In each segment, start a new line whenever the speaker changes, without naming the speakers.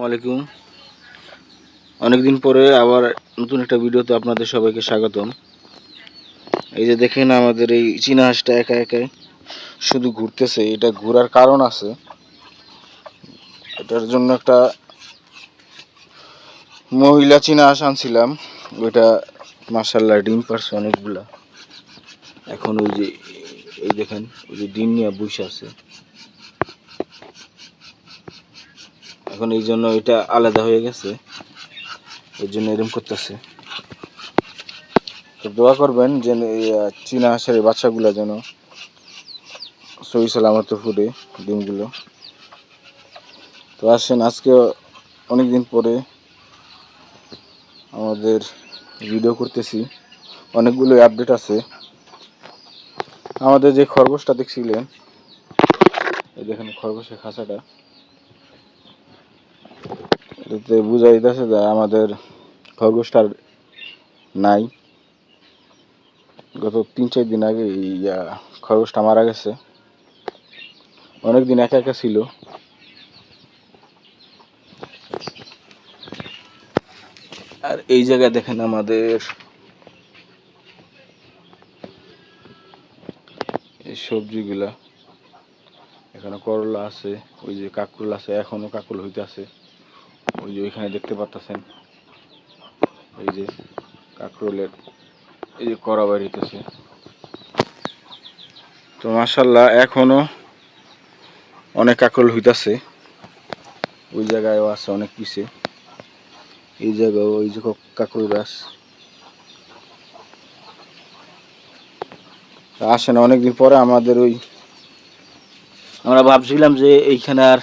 আসসালামু আলাইকুম। অনেকদিন পরে আবার নতুন একটা ভিডিওতে আপনাদের সবাইকে স্বাগতম। এই যে দেখেন আমাদের এই চীনা হাঁসটা একা একাই শুধু ঘুরতেছে, এটা ঘোরার কারণ আছে। এটার জন্য একটা মহিলা চীনা হাঁস আনছিলাম, ওইটা মার্শাল্লাহ ডিম পারছে অনেকগুলা। এখন ওই যে, এই দেখেন, ওই যে ডিম নিয়ে বসে আছে। এখন এই জন্য এটা আলাদা হয়ে গেছে। এর জন্য এরকম করতেছে। তো দোয়া করবেন যে চীনা হাঁসের এই বাচ্চাগুলো যেন সই সালামত ফুটে ডিমগুলো তো আসেন, আজকে অনেকদিন পরে আমাদের ভিডিও করতেছি। অনেকগুলো আপডেট আছে। আমাদের যে খরগোশটা দেখছিলেন, এই দেখেন খরগোশের খাঁচাটা। এতে বোঝা যাইতেছে যে আমাদের খরগোশটার নাই। গত তিন চার দিন আগে আহ, খরগোশটা মারা গেছে। অনেক দিন একা একা ছিল। আর এই জায়গায় দেখেন আমাদের এই সবজিগুলা। এখানে করলা আছে ওই যে কাকুল আছে এখনও কাকুল হইতে আছে ওই যে ওইখানে দেখতে পারতেছেন। এই যে কাকরোলের, এই যে করা বাড়িতেছে তো মাসাল্লাহ এখনও অনেক কাকরোল হইতাছে। ওই জায়গায়ও আছে অনেক পিছে। এই জায়গায় ওই যে কাকরোল গাছ। আসে না অনেকদিন পরে আমাদের ওই আমরা ভাবছিলাম যে এইখানে আর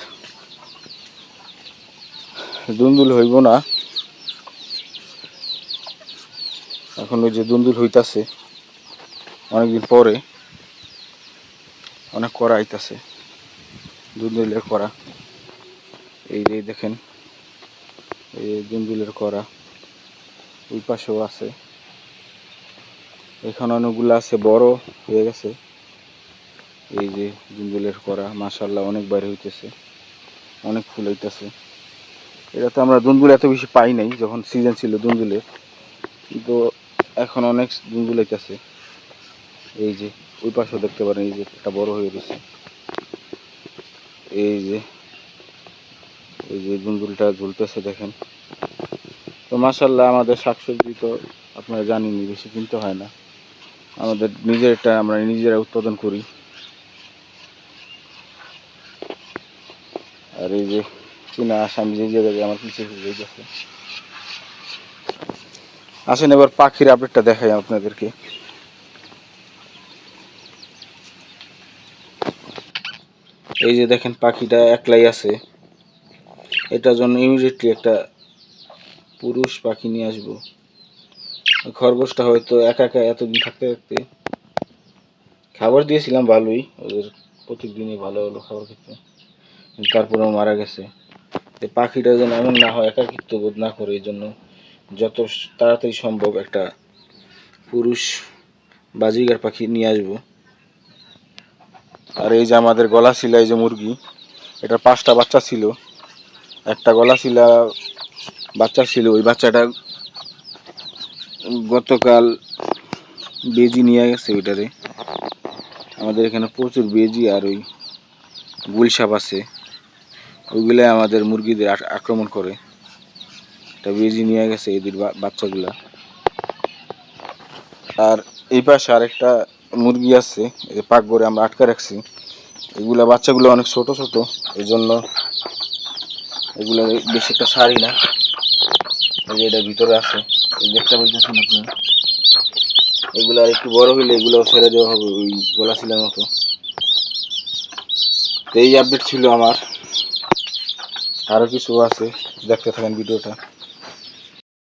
দুন্দুল হইব না। এখন ওই যে দুন্দুল হইতাছে, অনেকদিন পরে অনেক করা আইতাছে, দুন্দুলের করা। এই যে দেখেন, এই দুন্দুলের করা, ওই পাশেও আছে। এখানে অনেকগুলো আছে, বড় হয়ে গেছে। এই যে দুন্দুলের করা মাসাল্লাহ অনেক বাইরে হইতেছে, অনেক ফুল হইতেছে। এটা তো আমরা দুন্দুল এত বেশি পাই নাই, যখন সিজন ছিল দুন্দুলের। কিন্তু এখন অনেক দুন্দুল হইতেছে এই যে, ওই পাশেও দেখতে পারেন, এই যে একটা বড় হয়ে গেছে। এই যে এই যে দুন্দুলটা ঝুলতেছে, দেখেন। তো মাসাল্লাহ আমাদের শাকসবজি তো আপনারা জানেনই, বেশি কিনতে হয় না। আমাদের নিজেরটা আমরা নিজেরা উৎপাদন করি। আর এই যে চীনা আসাম যে আমার পিছিয়ে হয়ে গেছে। আসেন, এবার পাখির আপডেটটা দেখাই আপনাদেরকে। এই যে দেখেন, পাখিটা একলাই আছে। এটার জন্য ইমিডিয়েটলি একটা পুরুষ পাখি নিয়ে আসব। খরগোশটা হয়তো একা একা এতদিন থাকতে থাকতে খাবার দিয়েছিলাম ভালোই, ওদের প্রত্যেকদিনই ভালো হলো খাবার খেতে। তারপরেও মারা গেছে। পাখিটা যেন এমন না হয়, একাকিত্ব বোধ না করে, এই জন্য যত তাড়াতাড়ি সম্ভব একটা পুরুষ বাজিগার পাখি নিয়ে আসব। আর এই যে আমাদের গলা শিলা, এই যে মুরগি এটা পাঁচটা বাচ্চা ছিল। একটা গলা শিলা বাচ্চা ছিল, ওই বাচ্চাটা গতকাল বেজি নিয়ে গেছে ওইটারে। আমাদের এখানে প্রচুর বেজি আর ওই গুলসাপ আছে। ওইগুলো আমাদের মুরগিদের আক্রমণ করে। একটা বেজি নিয়ে গেছে এদের বাচ্চাগুলা। আর এই পাশে আরেকটা মুরগি আছে, এই পাক করে আমরা আটকে রাখছি। এগুলা বাচ্চাগুলো অনেক ছোট ছোট এই জন্য এগুলো বেশি একটা সারি না। এই যে এটা ভিতরে আছে দেখতে পাইতেছেন আপনারা এগুলো আর একটু বড় হইলে এগুলো ছেড়ে দেওয়া হবে ওই গোলা শিলার মতো। তো এই আপডেট ছিল আমার। আরও কিছু আছে দেখতে থাকেন ভিডিওটা